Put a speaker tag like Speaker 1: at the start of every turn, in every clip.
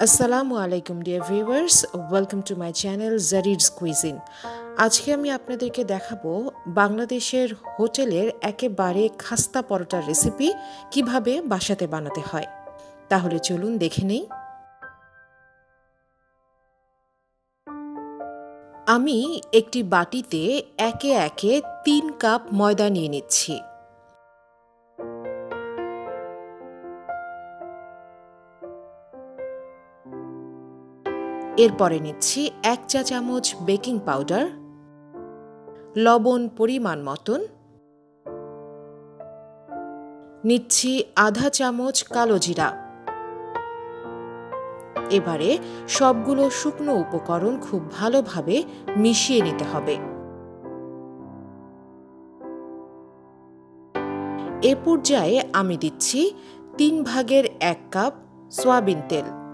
Speaker 1: আসসালামু আলাইকুম dear viewers welcome to my channel Zarid's cuisine আজকে আমি আপনাদেরকে দেখাবো বাংলাদেশের হোটেলের একেবারে খাস্তা পরোটার রেসিপি কীভাবে বাসাতে বানাতে হয়। তাহলে চলুন দেখে নেই। আমি একটি বাটিতে একে একে তিন কাপ ময়দা নিয়ে নিচ্ছি। এরপরে নিচ্ছি এক চা চামচ বেকিং পাউডার, লবণ পরিমাণ মতন। নিচ্ছি আধা চামচ কালো জিরা। এবারে সবগুলো শুকনো উপকরণ খুব ভালোভাবে মিশিয়ে নিতে হবে। এ পর্যায়ে আমি দিচ্ছি তিন ভাগের এক কাপ সয়াবিন তেল।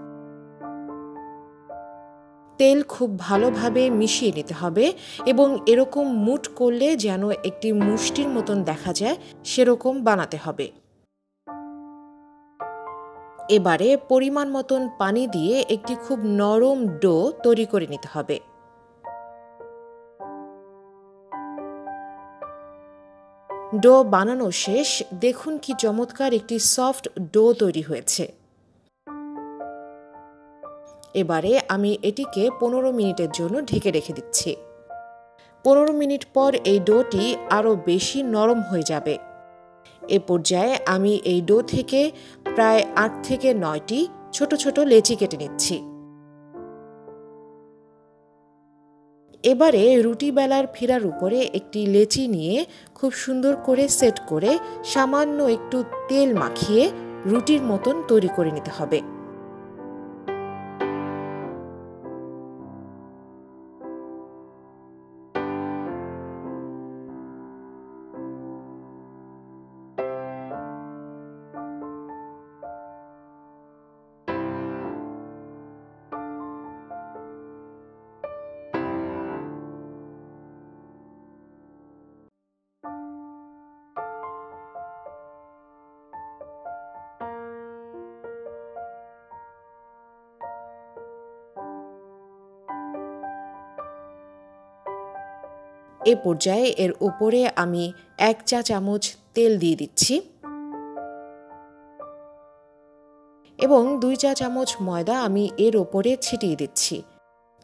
Speaker 1: তেল খুব ভালোভাবে মিশিয়ে নিতে হবে এবং এরকম মুট করলে যেন একটি মুষ্টির মতন দেখা যায়, সেরকম বানাতে হবে। এবারে পরিমাণ মতন পানি দিয়ে একটি খুব নরম ডো তৈরি করে নিতে হবে। ডো বানানো শেষ। দেখুন কি চমৎকার একটি সফট ডো তৈরি হয়েছে। এবারে আমি এটিকে পনেরো মিনিটের জন্য ঢেকে রেখে দিচ্ছি। পনেরো মিনিট পর এই ডোটি আরও বেশি নরম হয়ে যাবে। এ পর্যায়ে আমি এই ডো থেকে প্রায় আট থেকে নয়টি ছোট ছোট লেচি কেটে নিচ্ছি। এবারে রুটি বেলার ফিরার উপরে একটি লেচি নিয়ে খুব সুন্দর করে সেট করে সামান্য একটু তেল মাখিয়ে রুটির মতন তৈরি করে নিতে হবে। এ পর্যায়ে এর উপরে আমি এক চা চামচ তেল দিয়ে দিচ্ছি। এবং দুই চা চামচ ময়দা আমি এর ওপরে ছিটিয়ে দিচ্ছি।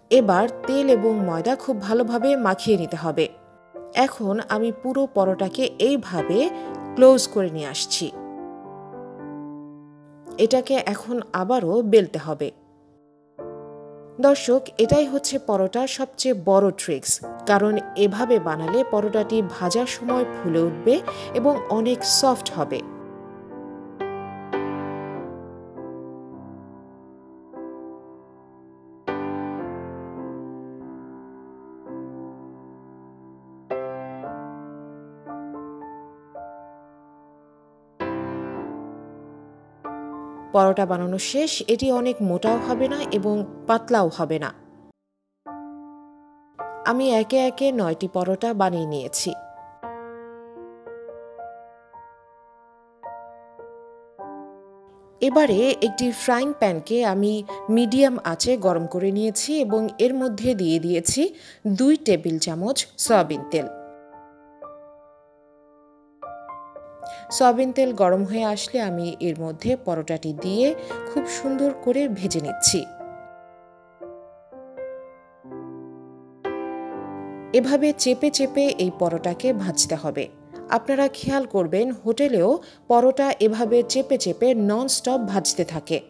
Speaker 1: এবার তেল এবং ময়দা খুব ভালোভাবে মাখিয়ে নিতে হবে। এখন আমি পুরো পরোটাকে এইভাবে ক্লোজ করে নিয়ে আসছি। এটাকে এখন আবারও বেলতে হবে। দর্শক, এটাই হচ্ছে পরোটার সবচেয়ে বড় ট্রিক্স কারণ এভাবে বানালে পরোটাটি ভাজার সময় ফুলে উঠবে এবং অনেক সফট হবে। পরোটা বানানো শেষ, এটি অনেক মোটাও হবে না এবং পাতলাও হবে না। আমি একে একে নয়টি পরোটা বানিয়ে নিয়েছি। এবারে একটি ফ্রাইং প্যানকে আমি মিডিয়াম আঁচে গরম করে নিয়েছি এবং এর মধ্যে দিয়ে দিয়েছি দুই টেবিল চামচ সয়াবিন তেল। সয়াবিন তেল গরম হয়ে আসলে আমি এর মধ্যে পরোটাটি দিয়ে খুব সুন্দর করে ভেজে নিচ্ছি। এভাবে চেপে চেপে এই পরোটাকে ভাজতে হবে। আপনারা খেয়াল করবেন, হোটেলেও পরোটা এভাবে চেপে চেপে নন স্টপ ভাজতে থাকে।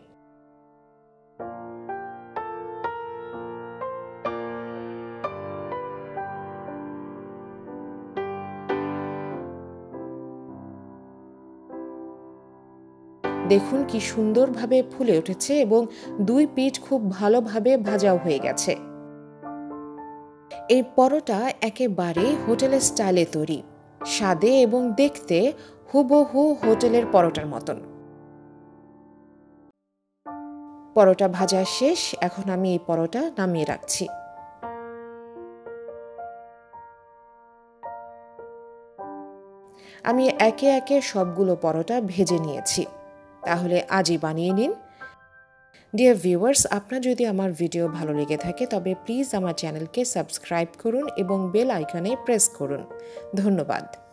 Speaker 1: দেখুন কি সুন্দরভাবে ফুলে উঠেছে এবং দুই পিঠ খুব ভালোভাবে ভাজাও হয়ে গেছে। এই পরোটা একেবারে হোটেলের স্টাইলে তৈরি, স্বাদে এবং দেখতে হুবহু হোটেলের পরোটার মতন। পরোটা ভাজা শেষ, এখন আমি এই পরোটা নামিয়ে রাখছি। আমি একে একে সবগুলো পরোটা ভেজে নিয়েছি। তাহলে আজই বানিয়ে নিন। ডিয়ার ভিউয়ার্স আপনার যদি আমার ভিডিও ভালো লেগে থাকে, তবে প্লিজ আমার চ্যানেলকে সাবস্ক্রাইব করুন এবং বেল আইকনে প্রেস করুন। ধন্যবাদ।